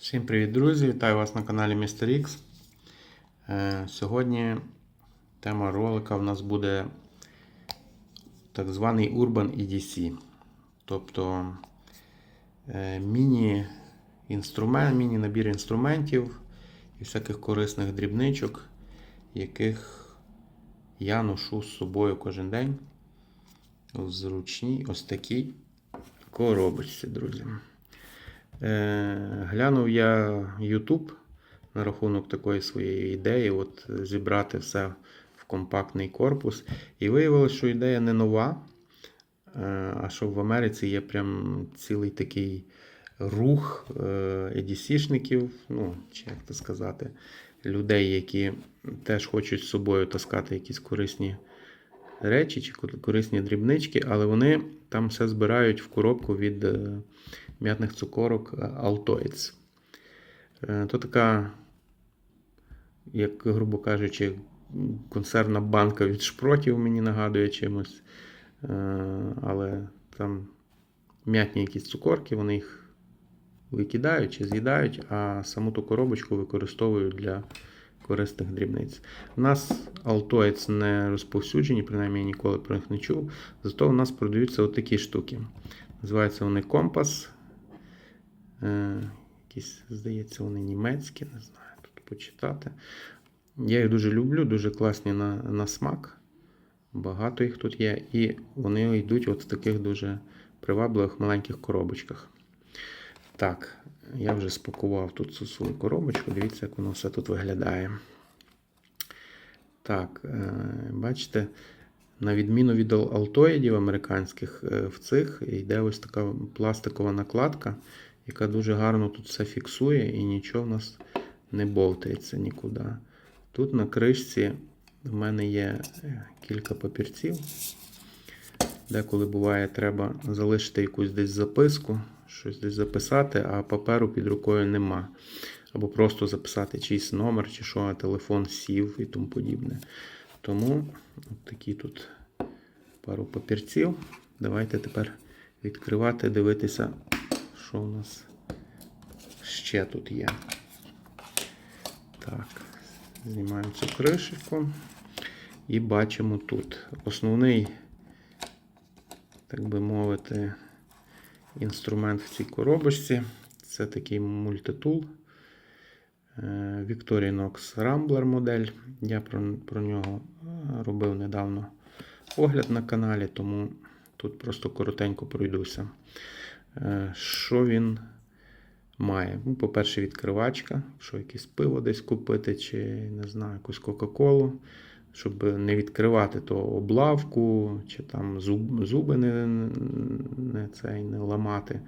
Всім привіт, друзі! Вітаю вас на каналі Mr. X. Е, Сьогодні тема ролика в нас буде так званий Urban EDC. Тобто е, міні-інструмент, міні-набір інструментів і всяких корисних дрібничок, яких я ношу з собою кожен день в зручній ось такій коробочці, друзі. Е, Глянув я YouTube на рахунок такої своєї ідеї, от зібрати все в компактний корпус. І виявилося, що ідея не нова, е, а що в Америці є прям цілий такий рух е, EDC-шників, ну, чи як це сказати, людей, які теж хочуть з собою таскати якісь корисні речі чи корисні дрібнички, але вони там все збирають в коробку від е, м'ятних цукорок е, Altoids. Е, То така, як, грубо кажучи, консервна банка від шпротів мені нагадує чимось. Е, Але там м'ятні якісь цукорки, вони їх викидають чи з'їдають, а саму ту коробочку використовують для корисних дрібниць. У нас Altoids не розповсюджені, принаймні я ніколи про них не чув. Зато у нас продаються отакі штуки. Називаються вони компас. Е, якісь, здається, вони німецькі, не знаю, тут почитати. Я їх дуже люблю, дуже класні на, на смак. Багато їх тут є. І вони йдуть от в таких дуже привабливих маленьких коробочках. Так, я вже спакував тут цю свою коробочку. Дивіться, як воно все тут виглядає. Так, е, бачите, на відміну від алтоїдів американських, е, в цих йде ось така пластикова накладка, яка дуже гарно тут все фіксує і нічого в нас не бовтається нікуди. Тут на кришці в мене є е, кілька папірців. Деколи буває, треба залишити якусь десь записку, щось десь записати, а паперу під рукою нема. Або просто записати чийсь номер, чи що, телефон сів і тому подібне. Тому от такі тут пару папірців. Давайте тепер відкривати, дивитися, що у нас ще тут є. Так, знімаємо цю кришечку і бачимо тут основний, так би мовити, інструмент в цій коробочці. Це такий мультитул. е, Victorinox Rambler модель. Я про, про нього е, робив недавно огляд на каналі, тому тут просто коротенько пройдуся. Е, Що він має? Ну, По-перше, відкривачка, що якесь пиво десь купити, чи не знаю, якусь Кока-Колу, щоб не відкривати то облавку, чи там зуб, зуби не, не, цей, не ламати.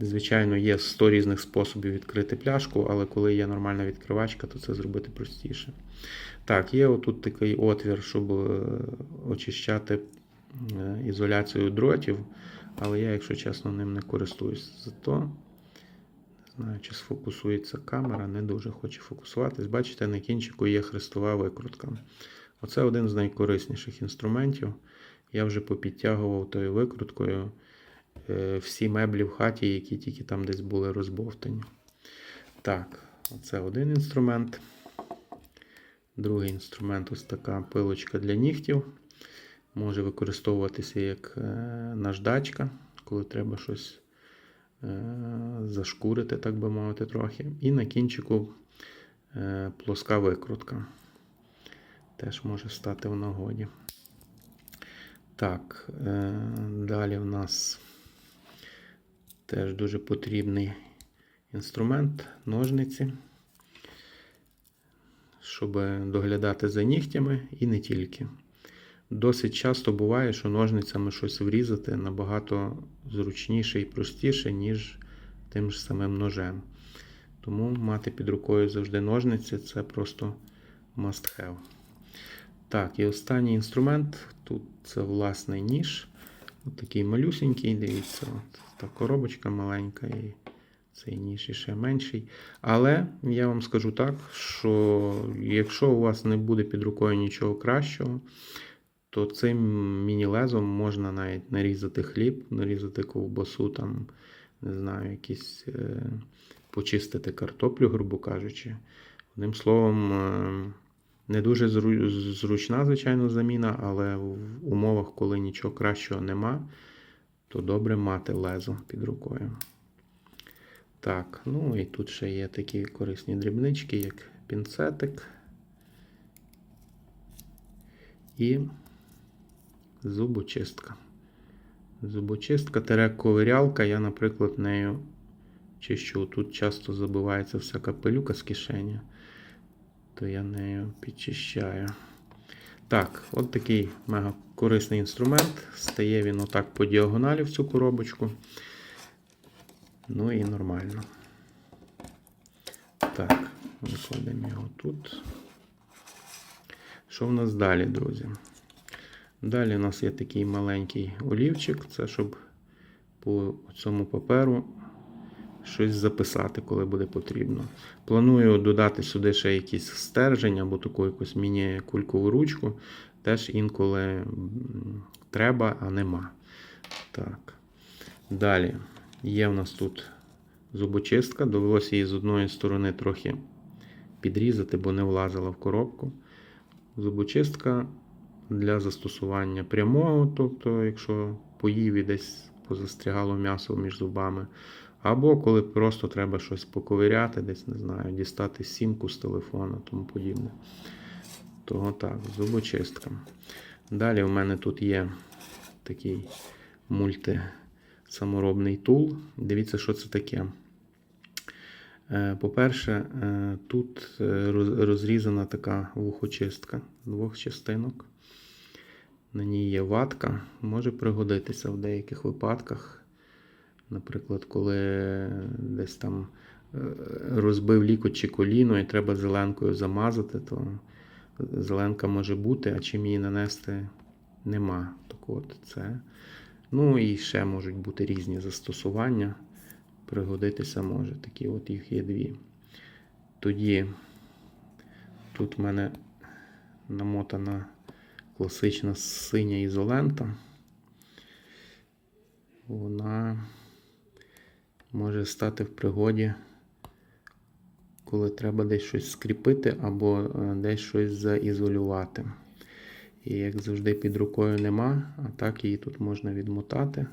Звичайно, є 100 різних способів відкрити пляшку, але коли є нормальна відкривачка, то це зробити простіше. Так, є отут такий отвір, щоб е, очищати е, ізоляцію дротів, але я, якщо чесно, ним не користуюсь. Зато знаю, чи сфокусується камера, не дуже хоче фокусуватись. Бачите, на кінчику є хрестова викрутка. Оце один з найкорисніших інструментів. Я вже попідтягував тою викруткою е, всі меблі в хаті, які тільки там десь були розбовтані. Так, оце один інструмент. Другий інструмент ось така пилочка для нігтів. Може використовуватися як е, наждачка, коли треба щось зашкурити, так би мовити, трохи. І на кінчику е, плоска викрутка. Теж може стати в нагоді. Так, е, далі в нас теж дуже потрібний інструмент ножниці, щоб доглядати за нігтями і не тільки. Досить часто буває, що ножницями щось врізати набагато зручніше і простіше, ніж тим ж самим ножем. Тому мати під рукою завжди ножниці це просто must have. Так, і останній інструмент тут це власний ніж. От такий малюсенький, дивіться, от та коробочка маленька і цей ніж іще менший. Але я вам скажу так, що якщо у вас не буде під рукою нічого кращого, то цим міні-лезом можна навіть нарізати хліб, нарізати ковбасу, там, не знаю, якісь е, почистити картоплю, грубо кажучи. Одним словом, е, не дуже зру- зручна, звичайно, заміна, але в умовах, коли нічого кращого нема, то добре мати лезо під рукою. Так, ну і тут ще є такі корисні дрібнички, як пінцетик і зубочистка. Зубочистка тере ковирялка. Я, наприклад, нею чищу. Тут часто забивається всяка пилюка з кишені, то я нею підчищаю. Так, от такий мега корисний інструмент. Стає він отак по діагоналі в цю коробочку. Ну і нормально. Так, викладемо його тут. Що в нас далі, друзі? Далі у нас є такий маленький олівчик. Це щоб по цьому паперу щось записати, коли буде потрібно. Планую додати сюди ще якийсь стержень або таку якусь міні-кулькову ручку. Теж інколи треба, а нема. Так. Далі є в нас тут зубочистка. Довелося її з одної сторони трохи підрізати, бо не влазила в коробку. Зубочистка для застосування прямого, тобто, якщо поїв і десь позастрягало м'ясо між зубами. Або коли просто треба щось поковиряти, десь не знаю, дістати сімку з телефона, тому подібне. Того так, зубочистка. Далі в мене тут є такий мультисаморобний тул. Дивіться, що це таке. Е, По-перше, е, тут е, розрізана така вухочистка з двох частинок. На ній є ватка, може пригодитися в деяких випадках. Наприклад, коли десь там е, розбив лікоть чи коліно і треба зеленкою замазати, то зеленка може бути, а чим її нанести нема. Так от це. Ну і ще можуть бути різні застосування. Пригодитися може. Такі от їх є дві. Тоді тут в мене намотана класична синя ізолента. Вона може стати в пригоді, коли треба десь щось скріпити або е, десь щось заізолювати. І як завжди під рукою нема, а так її тут можна відмотати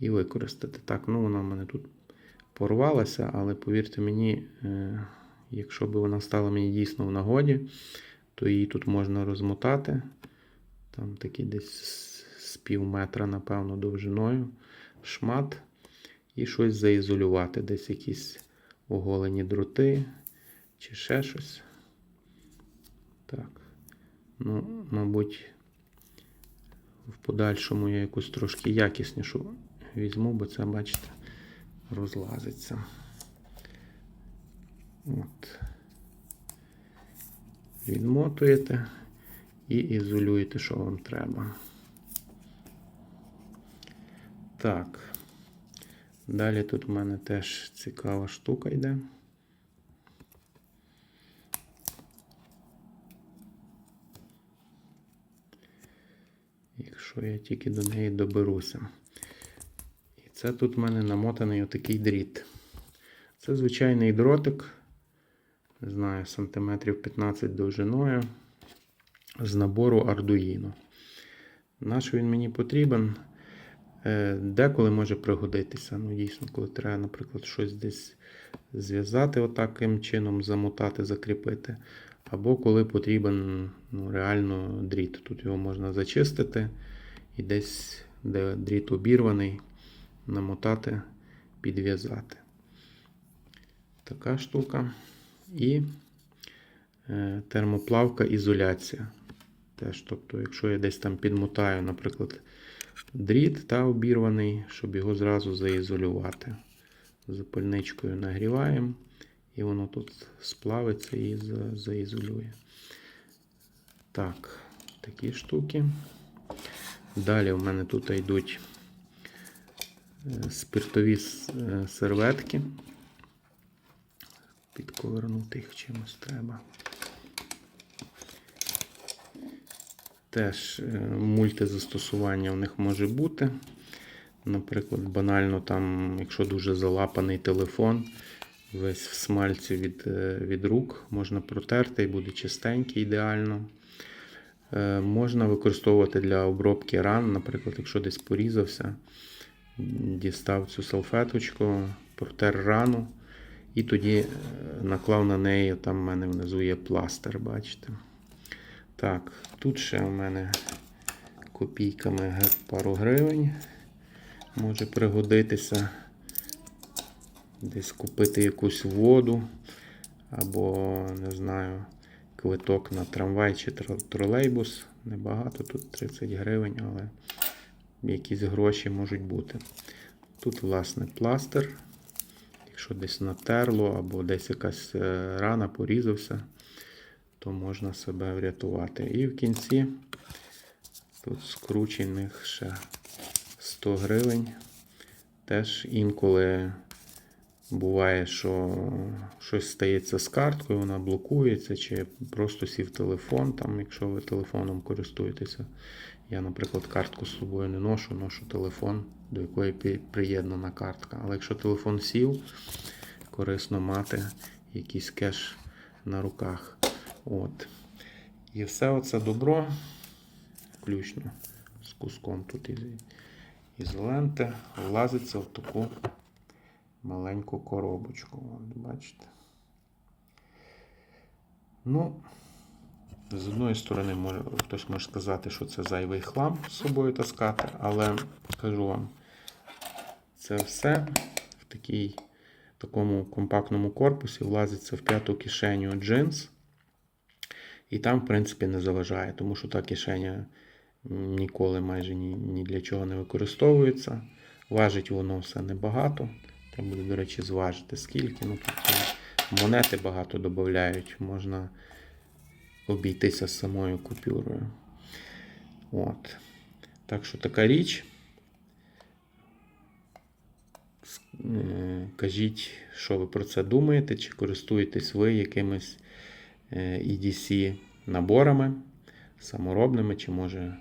і використати. Так, ну вона в мене тут порвалася, але повірте мені, е, якщо б вона стала мені дійсно в нагоді, то її тут можна розмотати. Там такий десь з пів метра, напевно, довжиною шмат. І щось заізолювати, десь якісь оголені дроти чи ще щось. Так. Ну, мабуть, в подальшому я якусь трошки якіснішу візьму, бо це, бачите, розлазиться. От. Відмотуєте і ізолюєте, що вам треба. Так. Далі тут в мене теж цікава штука йде. Якщо я тільки до неї доберуся. І це тут в мене намотаний отакий дріт. Це звичайний дротик, не знаю, сантиметрів 15 довжиною з набору Arduino. Наш він мені потрібен. Е, Деколи може пригодитися. Ну, дійсно, коли треба, наприклад, щось десь зв'язати отаким чином, замотати, закріпити. Або коли потрібен ну, реально дріт. Тут його можна зачистити і десь, де дріт обірваний, намотати, підв'язати. Така штука. І е, термоплавка ізоляція. Теж, тобто, якщо я десь там підмотаю, наприклад, дріт та обірваний, щоб його зразу заізолювати. Запальничкою нагріваємо, і воно тут сплавиться і за- заізолює. Так, такі штуки. Далі в мене тут йдуть е, спиртові е, серветки. Підковернути їх чимось треба. Теж е, мультизастосування в них може бути. Наприклад, банально, там, якщо дуже залапаний телефон, весь в смальці від, е, від рук. Можна протерти і буде чистенький ідеально. Е, Можна використовувати для обробки ран, наприклад, якщо десь порізався, дістав цю салфеточку, протер рану і тоді наклав на неї, там в мене внизу є пластир, бачите. Так, тут ще в мене копійками пару гривень. Може пригодитися десь купити якусь воду або, не знаю, квиток на трамвай чи тролейбус. Небагато, тут 30 гривень, але якісь гроші можуть бути. Тут, власне, пластир. Якщо десь натерло або десь якась е, рана порізався, то можна себе врятувати. І в кінці тут скручених ще 100 гривень. Теж інколи буває, що щось стається з карткою, вона блокується, чи просто сів телефон, там, якщо ви телефоном користуєтеся. Я, наприклад, картку з собою не ношу, ношу телефон, до якої приєднана картка. Але якщо телефон сів, корисно мати якийсь кеш на руках. От. І все оце добро, включно з куском тут із, ізоленти, влазиться в таку маленьку коробочку. От, бачите. Ну, з одної сторони, може, хтось може сказати, що це зайвий хлам з собою таскати, але кажу вам, це все в такій, такому компактному корпусі влазиться в п'яту кишеню джинс. І там, в принципі, не заважає, тому що та кишеня ніколи майже ні, ні для чого не використовується. Важить воно все небагато. Треба буде, до речі, зважити скільки. Ну, е, монети багато додають, можна обійтися з самою купюрою. От. Так що така річ. Кажіть, що ви про це думаєте, чи користуєтесь ви якимись EDC наборами саморобними, чи може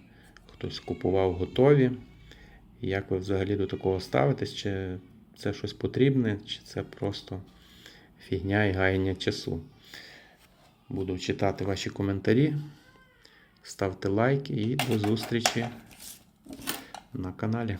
хтось купував готові. Як ви взагалі до такого ставитесь? Чи це щось потрібне, чи це просто фігня і гаяння часу? Буду читати ваші коментарі. Ставте лайк і до зустрічі на каналі.